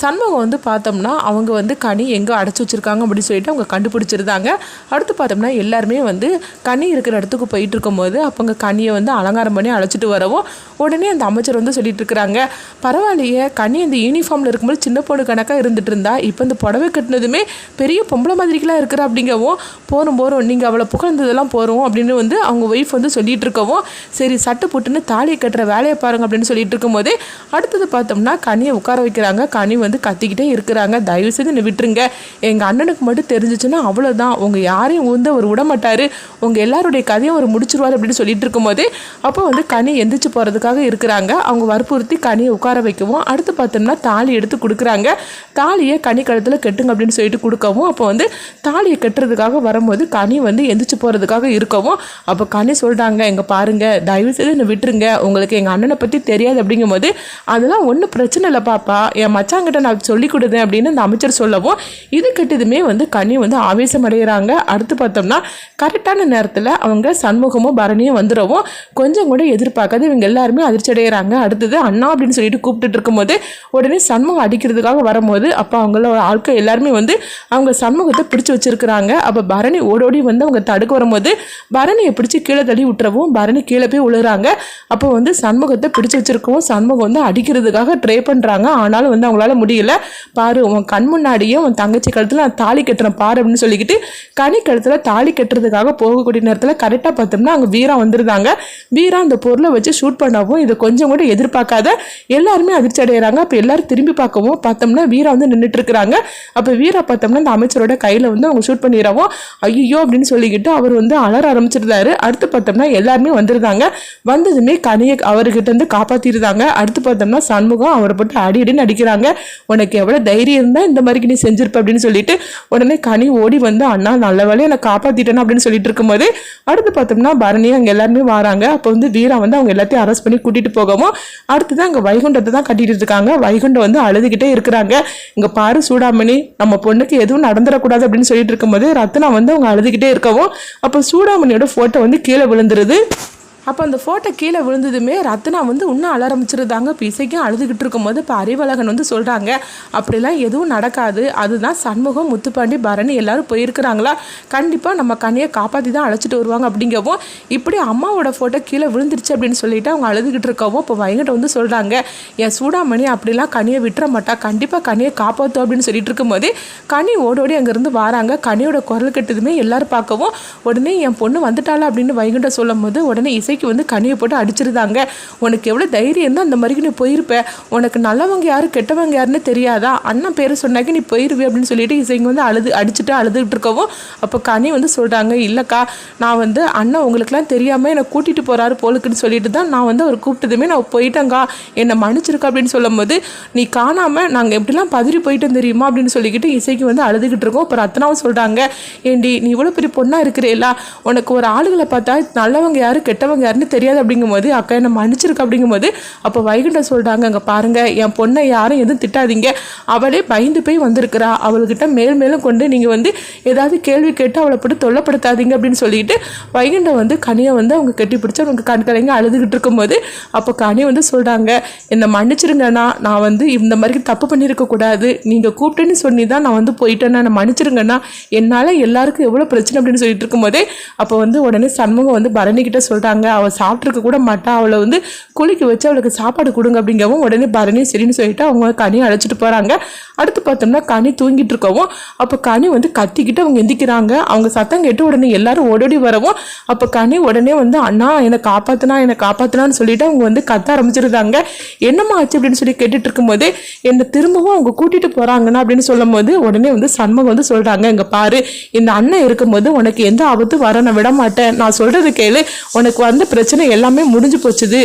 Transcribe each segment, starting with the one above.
சண்முகம் வந்து பார்த்தோம்னா அவங்க வந்து கனி எங்கே அடைச்சி வச்சுருக்காங்க அப்படின்னு சொல்லிட்டு அவங்க கண்டுபிடிச்சிருந்தாங்க. அடுத்து பார்த்தோம்னா எல்லாருமே வந்து கனி இருக்கிற இடத்துக்கு போயிட்டு இருக்கும்போது அப்போங்க கனியை வந்து அலங்காரம் பண்ணி அழைச்சிட்டு வரவும் உடனே அந்த அமைச்சர் வந்து சொல்லிட்டு இருக்கிறாங்க. பரவாயில்லையே கனி அந்த யூனிஃபார்மில் இருக்கும்போது சின்ன பொண்ணு கணக்காக இருந்துட்டு இருந்தா இப்போ இந்த புடவை கட்டினதுமே பெரிய பொம்பளை மாதிரிக்கெலாம் இருக்கிற அப்படிங்கவும் போகிறோம் போகிறோம் நீங்கள் அவளை புகழ்ந்ததெல்லாம் போகிறோம் அப்படின்னு வந்து அவங்க ஒய்ஃப் வந்து சொல்லிட்டு இருக்கவும் சரி சட்டை புட்டுன்னு தாலியை கட்டுற வேலையை பாருங்க அப்படின்னு சொல்லிட்டு இருக்கும்போது அடுத்தது பார்த்தோம்னா கனியை உட்கார வைக்கிறாங்க. கனி வந்து கத்திக்கிட்டே இருக்கிறாங்க. தயவு செய்து என்னை விட்டுருங்க. எங்கள் அண்ணனுக்கு மட்டும் தெரிஞ்சிச்சுன்னா அவ்வளோதான் உங்கள் யாரையும் வந்து அவர் விட மாட்டார் உங்கள் எல்லாருடைய கதையும் அவர் முடிச்சிருவார் அப்படின்னு சொல்லிட்டு இருக்கும்போது அப்போ வந்து கனி எந்திரிச்சு போகிறதுக்காக இருக்கிறாங்க. அவங்க வற்புறுத்தி கனியை உட்கார வைக்கவும் அடுத்து பார்த்தோம்னா தாலி எடுத்து கொடுக்குறாங்க. தாலியை கனி கழுத்தில் கெட்டுங்க அப்படின்னு சொல்லிட்டு கொடுக்கவும் அப்போ வந்து தாலியை கட்டுறதுக்காக வரும்போது கனி வந்து எந்திரிச்சு போகிறதுக்காக இருக்கவும் அப்போ கனி சொல்கிறாங்க எங்கள் பாருங்க தயவு செய்து என்னை விட்டுருங்க. உங்களுக்கு எங்கள் அண்ணனை பற்றி தெரியாது. அப்படிங்கும்போது அதெல்லாம் ஒன்றும் பிரச்சனை இல்லை பாப்பா. என் மச்சாங்கிட்ட நான் சொல்லி கொடுத்தேன் அப்படின்னு அந்த அமைச்சர் சொல்லவும் இது கெட்டதுமே வந்து கனி வந்து ஆவேசம் அடைகிறாங்க அடுத்து பார்த்தோம்னா கரெக்டான நேரத்தில் அவங்க சண்முகமும் பரணியும் வந்துடவும் கொஞ்சம் கூட எதிர்பார்க்காத இவங்க எல்லாருமே அதிர்ச்சி அடைகிறாங்க அடுத்தது அண்ணா அப்படின்னு சொல்லிட்டு கூப்பிட்டுட்டு இருக்கும்போது உடனே சண்முகம் அடிக்கிறதுக்காக வரும்போது அப்போ அவங்களோட ஆட்கள் எல்லாருமே வந்து அவங்க சண்முகத்தை பிடிச்சி வச்சிருக்கிறாங்க. அப்போ பரணி ஓடோடி வந்து அவங்க தடுக்க வரும்போது பரணியை பிடிச்சி கீழே தள்ளி விட்டுறவும் பரணி கீழே போய் விழுகிறாங்க அப்போ வந்து சண்முகத்தை பிடிச்சி வச்சிருக்கவும் சண்முகம் வந்து அடிக்கிறதுக்காக ட்ரை பண்ணுறாங்க ஆனாலும் வந்து அவங்களால முடியல. பாரு உன் கண் முன்னாடியே உன் தங்கச்சி கழுத்தில் நான் தாலி கட்டுறேன் பாரு அப்படின்னு சொல்லிக்கிட்டு கனி கழுத்தில் தாலி கட்டுறதுக்காக போகக்கூடிய நேரத்தில் கரெக்டாக பார்த்தோம்னா அங்கே வீரா வந்துருந்தாங்க. வீரா அந்த பொருளை வச்சு ஷூட் பண்ணவும் இதை கொஞ்சம் கூட எதிர்பார்க்காத எல்லாருமே அதிர்ச்சி அடைகிறாங்க அப்போ எல்லாரும் திரும்பி பார்க்கவும் பார்த்தோம்னா வீரா வந்து நின்றுட்டு இருக்கிறாங்க. அப்போ வீரா பார்த்தோம்னா அந்த அமைச்சரோட கையில் வந்து அவங்க ஷூட் பண்ணிடுறவும் ஐயோ அப்படின்னு சொல்லிக்கிட்டு அவர் வந்து அலற ஆரம்பிச்சிருந்தாரு. அடுத்து பார்த்தோம்னா எல்லாருமே வந்துருந்தாங்க. வந்ததுமே கனியை அவர்கிட்ட இருந்து காப்பாற்றிருந்தாங்க அடுத்து பார்த்தோம்னா சண்முகம் அவரை போட்டு அடி அடின்னு அடிக்கிறாங்க. உனக்கு எவ்வளோ தைரியம் இருந்தால் இந்த மாதிரிக்கு நீ செஞ்சிருப்ப அப்படின்னு சொல்லிட்டு உடனே கனி ஓடி வந்து அண்ணா நல்ல வேலையை நான் காப்பாற்றிட்டேன் அப்படின்னு சொல்லிட்டு இருக்கும்போது அடுத்து பார்த்தோம்னா பரணி அங்கே எல்லாருமே வராங்க. அப்போ வந்து வீரா வந்து அவங்க எல்லாத்தையும் அரெஸ்ட் பண்ணி கூட்டிட்டு போகவும் அடுத்தது அங்கே வைகுண்டத்தை தான் கட்டிகிட்டு இருக்காங்க. வைகுண்டம் வந்து அழுதுகிட்டே இருக்கிறாங்க. இங்கே பாரு சூடாமணி நம்ம பொண்ணுக்கு எதுவும் நடந்துடக்கூடாது அப்படின்னு சொல்லிட்டு இருக்கும்போது ரத்னா வந்து அவங்க அழுதுகிட்டே இருக்கவும் அப்போ சூடாமணியோட ஃபோட்டோ வந்து கீழே விழுந்துருது. அப்போ அந்த ஃபோட்டோ கீழே விழுந்ததுமே ரத்னா வந்து இன்னும் அழ ஆரம்பிச்சிருந்தாங்க. இப்போ இசைக்கும் அழுதுகிட்டு இருக்கும்போது இப்போ அறிவழகன் வந்து சொல்கிறாங்க அப்படிலாம் எதுவும் நடக்காது. அதுதான் சண்முகம் முத்துப்பாண்டி பரணி எல்லாரும் போயிருக்கிறாங்களா? கண்டிப்பாக நம்ம கனியை காப்பாற்றி தான் அழைச்சிட்டு வருவாங்க அப்படிங்கவும் இப்படி அம்மாவோட ஃபோட்டோ கீழே விழுந்துருச்சு அப்படின்னு சொல்லிட்டு அவங்க அழுதுகிட்டு இருக்கவும் இப்போ வைகிட்ட வந்து சொல்கிறாங்க என் சூடாமணி அப்படிலாம் கனியை விட்டுற மாட்டா. கண்டிப்பாக கனியை காப்பாற்றும் அப்படின்னு சொல்லிட்டு இருக்கும்போது கனி ஓடோடி அங்கேருந்து வராங்க. கனியோட குரல் கெட்டதுமே எல்லாரும் பார்க்கவும் உடனே என் பொண்ணு வந்துட்டாளா? அப்படின்னு வைகுண்ட சொல்லும் போது உடனே இசைக்கு வந்து கனியை போட்டு அடிச்சிருந்தாங்க. உனக்கு எவ்வளோ தைரியம் தான் அந்த மாதிரிக்கு நீ போயிருப்ப. உனக்கு நல்லவங்க யாரு கெட்டவங்க யாருன்னு தெரியாதா? அண்ணன் பேர் சொன்னாக்கி நீ போயிருவே அப்படின்னு சொல்லிட்டு இசைங்க வந்து அழுது அடிச்சுட்டு அழுதுகிட்டு இருக்கவும் அப்போ கனி வந்து சொல்கிறாங்க இல்லைக்கா நான் வந்து அண்ணன் உங்களுக்குலாம் தெரியாமல் என்னை கூட்டிகிட்டு போகிறாரு போலுக்குன்னு சொல்லிட்டு தான் நான் வந்து அவர் கூப்பிட்டதுமே நான் போயிட்டேங்க்கா என்னை மன்னிச்சிருக்கா? அப்படின்னு சொல்லும்போது நீ காணாமல் நாங்கள் எப்படிலாம் பதறி போயிட்டோம் தெரியுமா? அப்படின்னு சொல்லிக்கிட்டு இசைக்கு வந்து அழுதுகிட்டு இருக்கோம் இப்போ ரத்னாவும் சொல்கிறாங்க ஏண்டி நீ இவ்வளோ பெரிய பொண்ணாக இருக்கிறேலா உனக்கு ஒரு ஆளுகளை பார்த்தா நல்லவங்க யார் கெட்டவங்க யாருன்னு தெரியாது அப்படிங்கும்போது அக்கா என்னை மன்னிச்சிருக்கு அப்படிங்கும்போது அப்போ வைகுண்டம் சொல்கிறாங்க அங்கே பாருங்கள் என் பொண்ணை யாரும் எதுவும் திட்டாதீங்க. அவளே பயந்து போய் வந்திருக்கிறா. அவள்கிட்ட மேல் மேலும் கொண்டு நீங்கள் வந்து ஏதாவது கேள்வி கேட்டு அவளை போட்டு தொல்லப்படுத்தாதீங்க அப்படின்னு சொல்லிட்டு வைகுண்டம் வந்து கனியை வந்து அவங்க கட்டி பிடிச்சி அவங்க கண் கலைங்க அழுதுகிட்டு இருக்கும்போது அப்போ கனி வந்து சொல்கிறாங்க என்னை மன்னிச்சிருங்கண்ணா நான் வந்து இந்த மாதிரி தப்பு பண்ணியிருக்கக்கூடாது நீங்கள் கூப்பிட்டேன்னு சொல்லி தான் நான் வந்து போயிட்டேன்னா என்னை மன்னிச்சிருங்கண்ணா. என்னால் எல்லாருக்கும் எவ்வளோ பிரச்சனை அப்படின்னு சொல்லிட்டு இருக்கும்போதே அப்போ வந்து உடனே சண்முகம் வந்து பரணிக்கிட்ட சொல்கிறாங்க அவள் சாப்பிட்ருக்க கூட மாட்டா. அவளை வந்து குளிக்க வச்சு அவளுக்கு சாப்பாடு கொடுங்க அப்படிங்கவும் உடனே பரணி சரின்னு சொல்லிட்டு அவங்க கனி அழைச்சிட்டு போகிறாங்க அடுத்து பார்த்தோம்னா கனி தூங்கிட்டு இருக்கவும் அப்போ கனி வந்து கத்திக்கிட்டு அவங்க எந்திக்கிறாங்க. அவங்க சத்தம் கேட்டு உடனே எல்லாரும் ஓடோடி வரவும் அப்போ கனி உடனே வந்து அண்ணா என்னை காப்பாற்றினா என்னை காப்பாற்றினான்னு சொல்லிட்டு அவங்க வந்து கத்த ஆரம்பிச்சிருந்தாங்க என்னம்மா ஆச்சு? அப்படின்னு சொல்லி கேட்டுட்டு இருக்கும்போது என்னை திரும்பவும் அவங்க கூட்டிகிட்டு போகிறாங்கன்னா அப்படின்னு சொல்லும் போது உடனே வந்து சண்முகம் வந்து சொல்கிறாங்க இங்கே பாரு இந்த அண்ணன் இருக்கும்போது உனக்கு எந்த ஆபத்து வர நான் விட மாட்டேன் நான் சொல்கிறது கேளு. உனக்கு வந்து பிரச்சனை எல்லாமே முடிஞ்சு போச்சுது.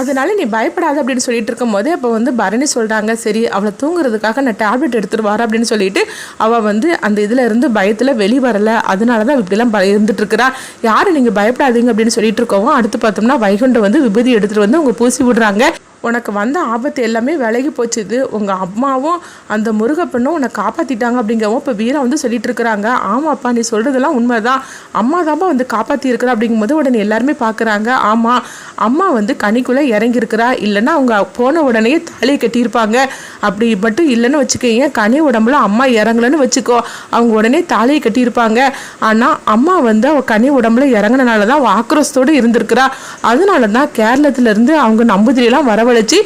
அதனால நீ பயப்படாத அப்படின்னு சொல்லிட்டு இருக்கும்போது அப்போ வந்து பரணி சொல்கிறாங்க சரி அவளை தூங்குறதுக்காக நான் டேப்லெட் எடுத்துகிட்டு வரேன் அப்படின்னு சொல்லிட்டு அவள் வந்து அந்த இதில் இருந்து பயத்தில் வெளிவரல அதனால தான் இப்படிலாம் பய இருந்துட்டு இருக்கிறா. யாரும் நீங்கள் பயப்படாதீங்க அப்படின்னு சொல்லிட்டு இருக்கோம் அடுத்து பார்த்தோம்னா வைகுண்டம் வந்து விபதி எடுத்துகிட்டு வந்து அவங்க பூசி விடுறாங்க. உனக்கு வந்த ஆபத்து எல்லாமே விலகி போச்சுது. உங்கள் அம்மாவும் அந்த முருகப்பெண்ணும் உன்னை காப்பாற்றிட்டாங்க அப்படிங்கவும் இப்போ வீரா வந்து சொல்லிட்டு இருக்கிறாங்க. ஆமாப்பா நீ சொல்கிறதெல்லாம் உண்மைதான். அம்மா தான்ப்பா வந்து காப்பாற்றி இருக்கிறா அப்படிங்கும்போது உடனே எல்லாருமே பார்க்குறாங்க. ஆமாம் அம்மா வந்து கனிக்குள்ளே இறங்கியிருக்கிறா. இல்லைன்னா அவங்க போன உடனே தாலியை கட்டியிருப்பாங்க. அப்படி மட்டும் இல்லைன்னு வச்சுக்கோங்க கனி உடம்புல அம்மா இறங்கலன்னு வச்சுக்கோ. அவங்க உடனே தாலியை கட்டியிருப்பாங்க. ஆனால் அம்மா வந்து அவள் கனி உடம்புல இறங்கினால தான் ஆக்ரோஷத்தோடு இருந்திருக்கிறா. அதனால தான் கேரளத்துலேருந்து அவங்க நம்புதிரியெல்லாம் വിളിച്ച്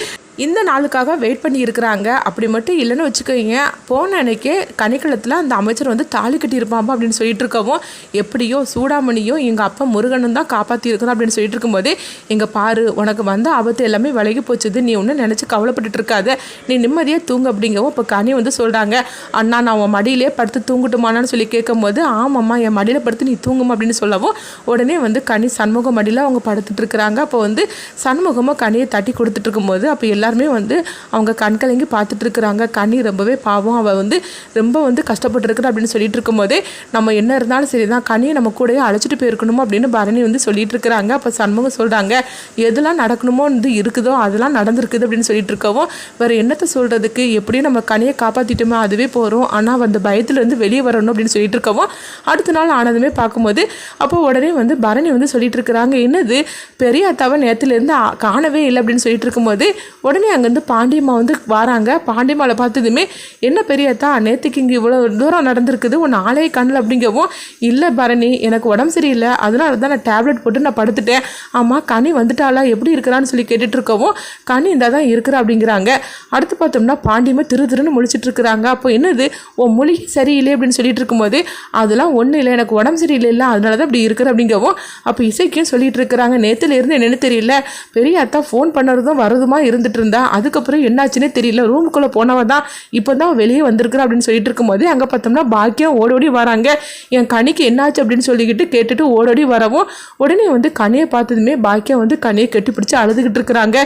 இந்த நாளுக்காக வெயிட் பண்ணி இருக்கிறாங்க அப்படி மட்டும் இல்லைன்னு வச்சுக்கோங்க. போன அன்னைக்கே கனிக்களத்தில் அந்த அமைச்சர் வந்து தாலி கட்டியிருப்பாம்பா அப்படின்னு சொல்லிட்டு இருக்கவும் எப்படியோ சூடாமணியும் எங்கள் அப்பா முருகனும் தான் காப்பாற்றி இருக்கணும் அப்படின்னு சொல்லிட்டு இருக்கும்போது எங்கள் பாரு உனக்கு வந்த ஆபத்து எல்லாமே விலகி போச்சுது. நீ ஒன்றும் நினச்சி கவலைப்பட்டுட்டு இருக்காத நீ நிம்மதியாக தூங்கு அப்படிங்கவும் இப்போ கனி வந்து சொல்கிறாங்க அண்ணா நான் உன் மடியிலே படுத்து தூங்கட்டுமானான்னு சொல்லி கேட்கும்போது ஆமாம்மா என் மடியில் படுத்து நீ தூங்குமா அப்படின்னு சொல்லவும் உடனே வந்து கனி சண்முகம் மடியில் அவங்க படுத்துட்டு இருக்கிறாங்க அப்போ வந்து சண்முகமாக கனியை தட்டி கொடுத்துட்டு இருக்கும்போது அப்போ எல்லாருமே வந்து அவங்க கண் கலங்கி பார்த்துட்டு இருக்கிறாங்க கனி ரொம்பவே பாவம். அவள் வந்து ரொம்ப வந்து கஷ்டப்பட்டுருக்குற அப்படின்னு சொல்லிட்டு இருக்கும்போதே நம்ம என்ன இருந்தாலும் சரி தான் கனியை நம்ம கூடயே அழைச்சிட்டு போயிருக்கணுமோ அப்படின்னு பரணி வந்து சொல்லிட்டு இருக்கிறாங்க அப்போ சண்முகம் சொல்கிறாங்க எதெல்லாம் நடக்கணுமோ வந்து இருக்குதோ அதெல்லாம் நடந்திருக்குது அப்படின்னு சொல்லிட்டு இருக்கவும் வேறு என்னத்தை சொல்கிறதுக்கு எப்படியும் நம்ம கனியை காப்பாற்றிட்டோமோ அதுவே போகிறோம் ஆனால் அந்த பயத்துலேருந்து வெளியே வரணும் அப்படின்னு சொல்லிட்டு இருக்கவும் அடுத்த நாள் ஆனதுமே பார்க்கும்போது அப்போ உடனே வந்து பரணி வந்து சொல்லிட்டு இருக்கிறாங்க என்னது? பெரிய அத்தாவை நேரத்துலேருந்து காணவே இல்லை அப்படின்னு சொல்லிட்டு இருக்கும்போது உடனே அங்கேருந்து பாண்டியம்மா வந்து வராங்க. பாண்டியம்மாவை பார்த்ததுமே என்ன பெரியத்தா நேற்றுக்கு இங்கே இவ்வளோ தூரம் நடந்திருக்குது. உன் ஆளே கண்ணில் அப்படிங்கவும் இல்லை பரணி எனக்கு உடம்பு சரியில்லை. அதனால தான் நான் டேப்லெட் போட்டு நான் படுத்துட்டேன். ஆமாம் கனி வந்துட்டாளா? எப்படி இருக்கிறான்னு சொல்லி கேட்டுட்டு இருக்கவும் கனி இந்த தான் இருக்கிறா அப்படிங்கிறாங்க. அடுத்து பார்த்தோம்னா பாண்டியம்மா திரு திருன்னு முழிச்சிட்டு இருக்கிறாங்க. அப்போ என்னது? உன் மொழி சரியில்லை அப்படின்னு சொல்லிட்டு இருக்கும்போது அதெல்லாம் ஒன்றும் இல்லை. எனக்கு உடம்பு சரியில்லை இல்லை. அதனால தான் இப்படி இருக்கிற அப்படிங்கவும் அப்போ இசைக்கும் சொல்லிட்டு இருக்கிறாங்க. நேற்றுல இருந்து என்னென்னு தெரியல. பெரிய அத்தா ஃபோன் பண்ணுறதும் வரதுமா இருந்துட்டு இருந்தா அதுக்கப்புறம் என்னாச்சுன்னே தெரியல. ரூமுக்குள்ளே போனவன் தான் இப்போ தான் வெளியே வந்திருக்கிறா அப்படின்னு சொல்லிட்டு இருக்கும்போது அங்கே பார்த்தோம்னா பாக்கியம் ஓடோடி வராங்க. என் கனிக்கு என்னாச்சு அப்படின்னு சொல்லிக்கிட்டு கேட்டுட்டு ஓடோடி வரவும் உடனே வந்து கனியை பார்த்ததுமே பாக்கியம் வந்து கனியை கட்டி பிடிச்சி அழுதுகிட்டு இருக்கிறாங்க.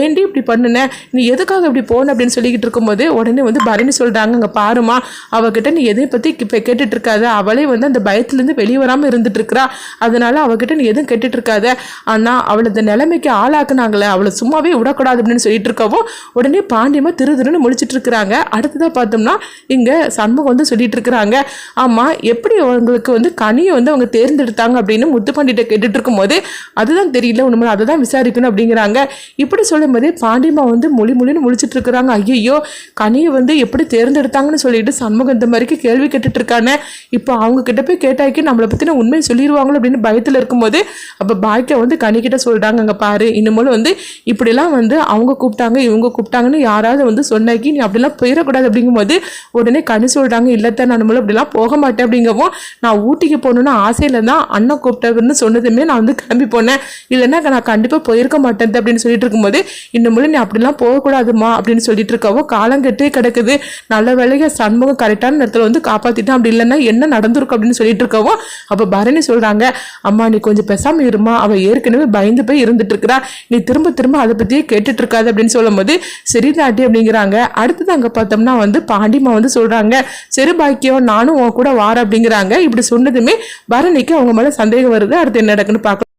ஏண்டி இப்படி பண்ணுன? நீ எதுக்காக இப்படி போன? அப்படின்னு சொல்லிக்கிட்டு இருக்கும்போது உடனே வந்து பரணி சொல்கிறாங்க அங்கே பாருமா அவகிட்ட நீ எதை பற்றி இப்போ கேட்டுட்டு இருக்காத. அவளே வந்து அந்த பயத்துலேருந்து வெளியே வராமல் இருந்துட்டு இருக்கிறா. அதனால அவகிட்ட நீ எதுவும் கேட்டுட்டு இருக்காத. ஆனால் அவளை இந்த நிலைமைக்கு ஆளாக்குனாங்களே அவளை சும்மாவே விடக்கூடாது அப்படின்னு சொல்லிட்டு இருக்கவும் உடனே பாண்டியமாக திரு திருன்னு முழிச்சிட்டு இருக்கிறாங்க. அடுத்ததாக பார்த்தோம்னா இங்கே சண்முகம் வந்து சொல்லிட்டு இருக்கிறாங்க. ஆமாம் எப்படி அவங்களுக்கு வந்து கனியை வந்து அவங்க தேர்ந்தெடுத்தாங்க அப்படின்னு முத்துப்பாண்டிகிட்ட கேட்டுட்டு இருக்கும்போது அதுதான் தெரியல உண்மை அதை தான் விசாரிக்கணும் அப்படிங்கிறாங்க. இப்படி சொல்லும் போதே பாண்டியம்மா வந்து மொழி மொழின்னு முழிச்சிட்டு இருக்கிறாங்க. ஐயோ கனியை வந்து எப்படி தேர்ந்தெடுத்தாங்கன்னு சொல்லிட்டு சண்முகம் இந்த மாதிரிக்கு கேள்வி கேட்டுட்டு இருக்கானே. இப்போ அவங்க கிட்ட போய் கேட்டாக்கி நம்மளை பற்றின உண்மையை சொல்லிடுவாங்களோ அப்படின்னு பயத்தில் இருக்கும்போது அப்போ பாக்கியா வந்து கனிக்கிட்ட சொல்கிறாங்க அங்கே பாரு இன்னும் வந்து இப்படிலாம் வந்து அவங்க கூப்பிட்டாங்க இவங்க கூப்பிட்டாங்கன்னு யாராவது வந்து சொன்னாக்கி நீ அப்படிலாம் போயிடக்கூடாது. அப்படிங்கும்போது உடனே கனி சொல்கிறாங்க இல்லத்த நான் நம்மளும் அப்படிலாம் போக மாட்டேன். அப்படிங்கவும் நான் ஊட்டிக்கு போகணுன்னு ஆசையில் தான் அண்ணன் கூப்பிட்டாருன்னு சொன்னதுமே நான் வந்து கிளம்பி போனேன். இல்லைன்னா நான் கண்டிப்பாக போயிருக்க மாட்டேன் அப்படின்னு சொல்லிட்டு இருக்கும்போது இன்னமும் நீ அப்படிலாம் போகக்கூடாதுமா அப்படின்னு சொல்லிட்டு இருக்கவோ காலம் கெட்டே கிடக்குது. நல்ல வேலையை சண்முகம் கரெக்டான நேரத்தில் வந்து காப்பாற்றிட்டான் அப்படி இல்லைன்னா என்ன நடந்திருக்கும் அப்படின்னு சொல்லிட்டு இருக்கவோ அப்போ பரணி சொல்கிறாங்க அம்மா நீ கொஞ்சம் பெசாமல் இருமா அவள் ஏற்கனவே பயந்து போய் இருந்துட்டு இருக்கிறா. நீ திரும்ப திரும்ப அதை பற்றியே கேட்டுட்டு இருக்காது அப்படின்னு அப்படின்னு சொல்லும்போது சரி தாட்டி அப்படிங்கிறாங்க. அடுத்தது அங்கே பார்த்தோம்னா வந்து பாண்டிமா வந்து சொல்கிறாங்க சரி பாக்கியம் நானும் உன் கூட வார அப்படிங்கிறாங்க. இப்படி சொன்னதுமே பரணிக்கு அவங்க மேலே சந்தேகம் வருது. அடுத்து என்ன நடக்குன்னு பார்க்க